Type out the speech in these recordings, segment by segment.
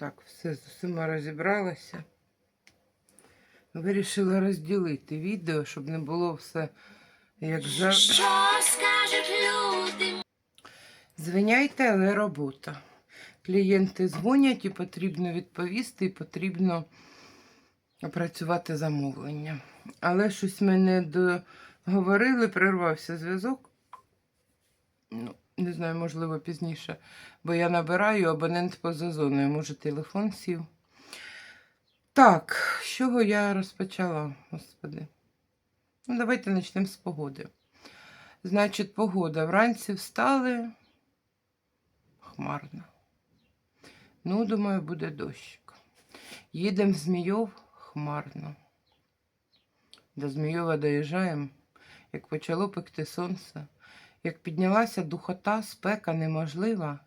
Так, все з усіма розібралася. Вирішила розділити відео, щоб не було все як завжди. Що скажуть люди? Звиняйте, але робота. Клієнти дзвонять і потрібно відповісти, і потрібно опрацювати замовлення. Але щось ми не договорили, прервався зв'язок. Ну, не знаю, можливо, пізніше. Бо я набираю абонент поза зоною, може, телефон сів. Так, з чого я розпочала, господи? Ну, давайте почнемо з погоди. Значить, погода. Вранці встали хмарно. Ну, думаю, буде дощик. Їдемо в Змійов хмарно. До Змійова доїжджаємо, як почало пекти сонце, як піднялася духота, спека неможлива.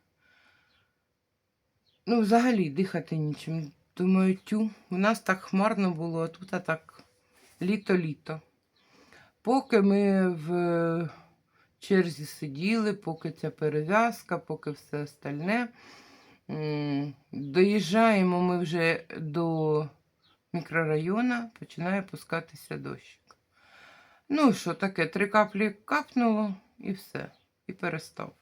Ну, взагалі дихати нічим. Думаю, тю, у нас так хмарно було, а тут так літо-літо. Поки ми в черзі сиділи, поки ця перев'язка, поки все остальне. Доїжджаємо ми вже до мікрорайону, починає пускатися дощик. Ну що таке, три каплі капнуло і все, і перестав.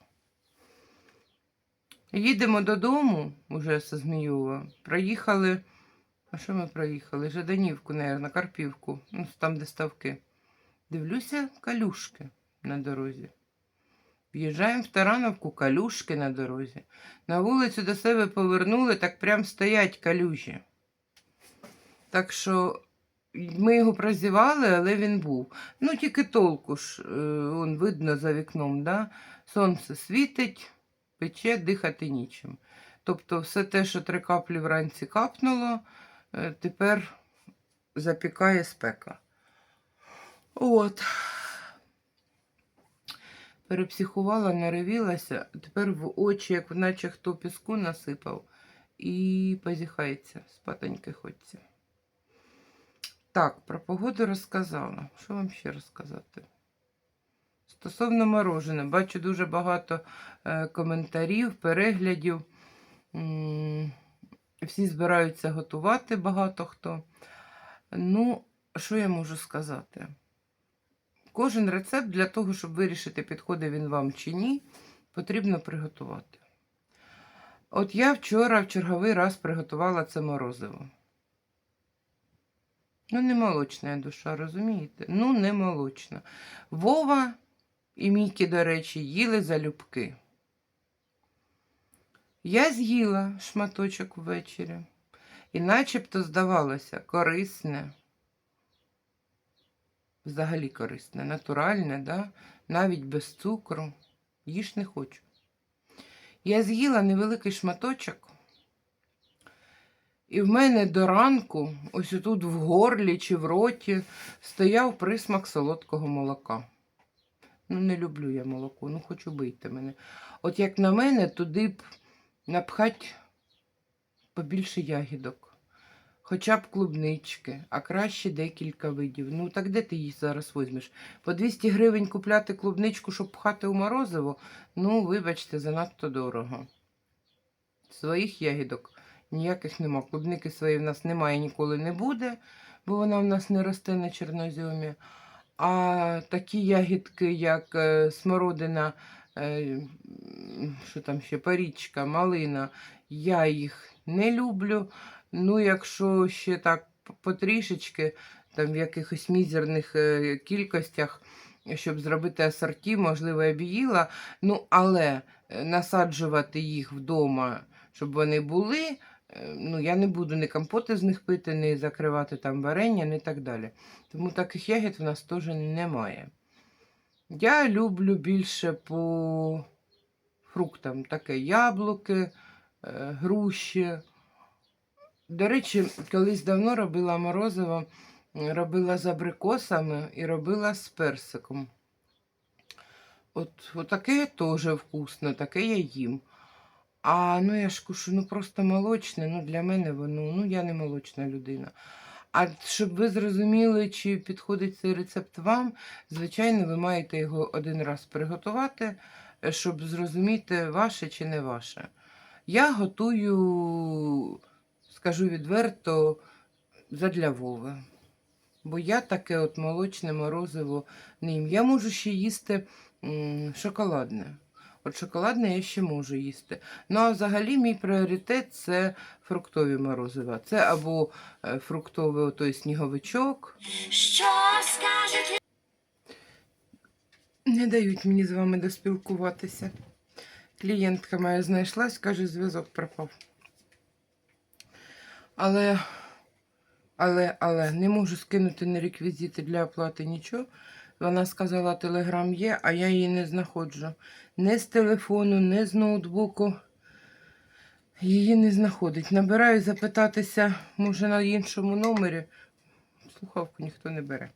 Їдемо додому, уже з Зміюва. Проїхали. А що ми проїхали? Жаданівку, на Карпівку, ну, там, де ставки. Дивлюся, калюшки на дорозі. В'їжджаємо в Тарановку, калюшки на дорозі. На вулицю до себе повернули, так прям стоять калюжі. Так що ми його прозівали, але він був. Ну, тільки толку ж, е, он видно за вікном, да? сонце світить, пече, дихати нічим. Тобто, все те, що три каплі вранці капнуло, е, тепер запікає спека. От. Перепсихувала, наревілася, тепер в очі, як наче хто піску насипав, і позіхається, спатоньки хочеться. Так, про погоду розказала. Що вам ще розказати? Стосовно мороженого, бачу дуже багато е, коментарів, переглядів. Всі збираються готувати, багато хто. Ну, що я можу сказати? Кожен рецепт для того, щоб вирішити, підходить він вам чи ні, потрібно приготувати. От я вчора в черговий раз приготувала це морозиво. Ну, не молочна душа, розумієте? Ну, не молочна. Вова і Мікі, до речі, їли залюбки. Я з'їла шматочок ввечері, і начебто здавалося корисне взагалі корисне, натуральне, да? навіть без цукру. Їж не хочу. Я з'їла невеликий шматочок, і в мене до ранку, ось тут в горлі чи в роті, стояв присмак солодкого молока. Ну, не люблю я молоко, ну хочу бийте мене. От як на мене, туди б напхать побільше ягідок. Хоча б клубнички, а краще декілька видів. Ну, так де ти їх зараз візьмеш? По 200 гривень купляти клубничку, щоб пхати у морозиво? Ну, вибачте, занадто дорого. Своїх ягідок ніяких нема. Клубники своєї в нас немає, ніколи не буде, бо вона в нас не росте на чорноземі. А такі ягідки, як е, смородина, е, що там ще, парічка, малина, я їх не люблю. Ну, якщо ще так потрішечки, там в якихось мізерних е, кількостях, щоб зробити асорті, можливо, я б їла. Ну, але насаджувати їх вдома, щоб вони були, ну, я не буду ні компоти з них пити, ні закривати там варення, ні так далі. Тому таких ягід в нас теж немає. Я люблю більше по фруктам таке яблуки, е, груші. До речі, колись давно робила морозиво, робила з абрикосами і робила з персиком. От, от таке теж вкусно, таке я їм. А ну я ж кушу, ну просто молочне, ну для мене воно, ну я не молочна людина. А щоб ви зрозуміли, чи підходить цей рецепт вам, звичайно, ви маєте його один раз приготувати, е, щоб зрозуміти, ваше чи не ваше. Я готую, скажу відверто, задля Вови. Бо я таке от молочне морозиво не їм. Я можу ще їсти м, шоколадне. От шоколадне я ще можу їсти. Ну а взагалі мій пріоритет це фруктові морозива. Це або е, фруктовий той сніговичок. Що скажуть Не дають мені з вами доспілкуватися. Клієнтка моя знайшлась, каже, зв'язок пропав. Але, але, але не можу скинути на реквізити для оплати нічого. Вона сказала, телеграм є, а я її не знаходжу. Не з телефону, не з ноутбуку. Її не знаходить. Набираю запитатися, може, на іншому номері. Слухавку ніхто не бере.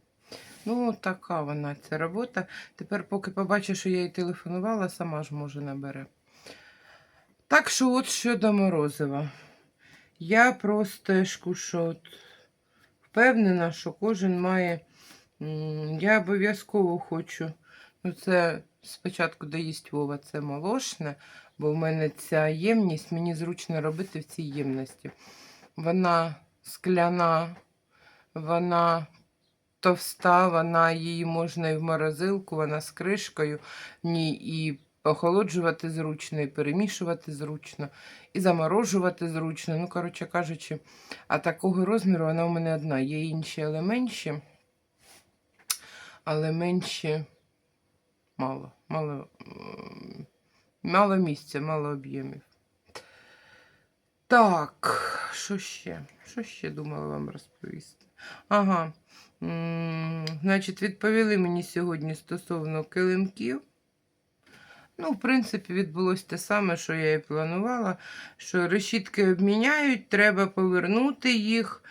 Ну, така вона ця робота. Тепер, поки побачу, що я їй телефонувала, сама ж може набере. Так що, от щодо Морозива. Я про стежку, що от впевнена, що кожен має. Я обов'язково хочу. Ну, це спочатку доїсть Вова, це молочне, бо в мене ця ємність, мені зручно робити в цій ємності. Вона скляна, вона товста, вона її можна і в морозилку, вона з кришкою, в ній і охолоджувати зручно, і перемішувати зручно, і заморожувати зручно. Ну, коротше кажучи, а такого розміру вона у мене одна. Є інші, але менші, але менші мало, мало, мало місця, мало об'ємів. Так, що ще? Що ще думала вам розповісти? Ага. Значить, відповіли мені сьогодні стосовно килимків. Ну, в принципі, відбулося те саме, що я і планувала. Що решітки обміняють, треба повернути їх.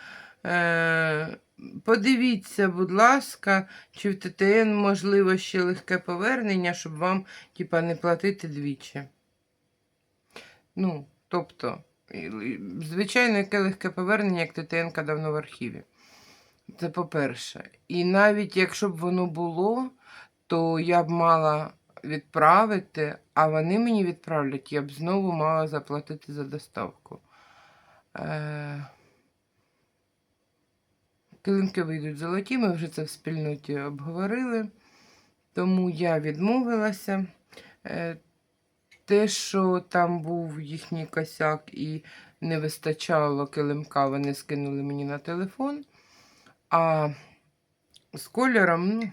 Е, подивіться, будь ласка, чи в ТТН можливо ще легке повернення, щоб вам типа, не платити двічі. Ну, тобто, звичайно, яке легке повернення, як ТТН давно в архіві. Це по-перше. І навіть якщо б воно було, то я б мала відправити, а вони мені відправлять, я б знову мала заплатити за доставку. Е... Килимки вийдуть золоті, ми вже це в спільноті обговорили, тому я відмовилася. Е... Те, що там був їхній косяк і не вистачало килимка, вони скинули мені на телефон. А з кольором, ну,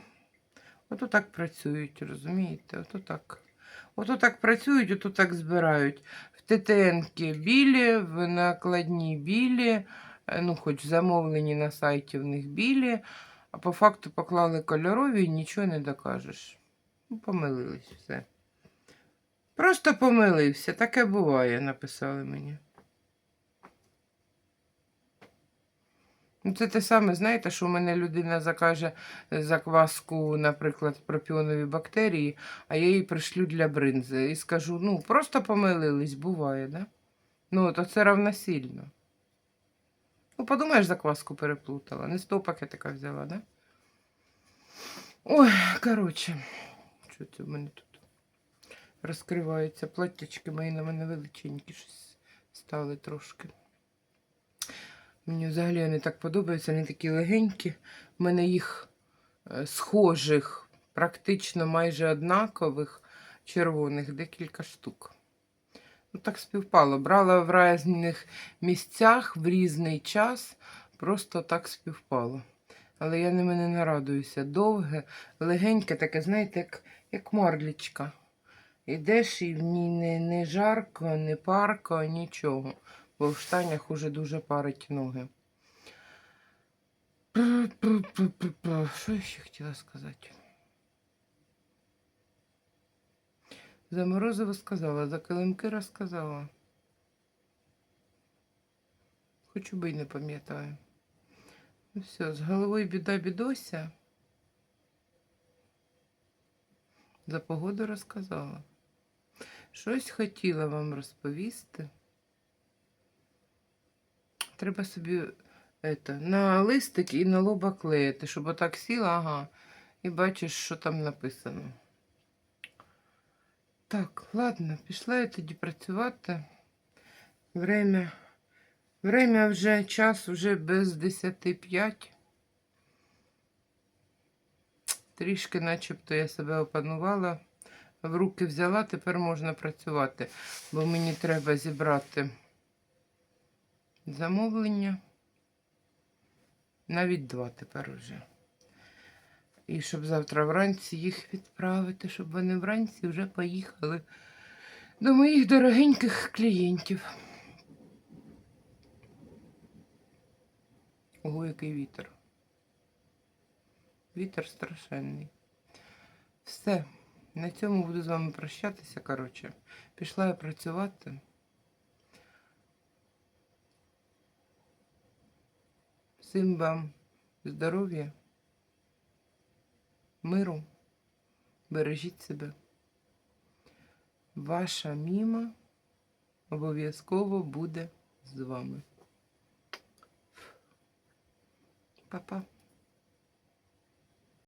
ото так працюють, розумієте? Ото так. Ото так працюють, ото так збирають. В ТТНки білі, в накладні білі, ну, хоч замовлені на сайті в них білі, а по факту поклали кольорові і нічого не докажеш. Ну, помилились все. Просто помилився, таке буває, написали мені. Ну, це те саме, знаєте, що у мене людина закаже е, закваску, наприклад, про піонові бактерії, а я їй пришлю для бринзи. І скажу, ну, просто помилились, буває, да? Ну, то це равносильно. Ну, подумаєш, закваску переплутала. Не з того пакетика взяла, да? Ой, коротше, що це в мене тут розкриваються платтячки мої на мене величенькі щось стали трошки. Мені взагалі вони так подобаються, вони такі легенькі. У мене їх е, схожих, практично майже однакових, червоних, декілька штук. Ну, так співпало. Брала в різних місцях в різний час, просто так співпало. Але я ними не нарадуюся. Довге, легеньке, таке, знаєте, як, як марлічка. Ідеш і в ній не, не жарко, не парко, нічого бо в штанях уже дуже парить ноги. Що я ще хотіла сказати? За Морозиво сказала, за килимки розказала. Хочу би й не пам'ятаю. Ну все, з головою біда бідося. За погоду розказала. Щось хотіла вам розповісти. Треба собі это, на листик і на лоба клеїти, щоб отак сіла, ага, і бачиш, що там написано. Так, ладно, пішла я тоді працювати. Время. Время вже, час вже без 10.05. Трішки начебто я себе опанувала. В руки взяла, тепер можна працювати, бо мені треба зібрати замовлення. Навіть два тепер уже. І щоб завтра вранці їх відправити, щоб вони вранці вже поїхали до моїх дорогеньких клієнтів. Ого, який вітер. Вітер страшенний. Все. На цьому буду з вами прощатися. Коротше, пішла я працювати. Всім вам здоров'я, миру, бережіть себе. Ваша міма обов'язково буде з вами. Па-па.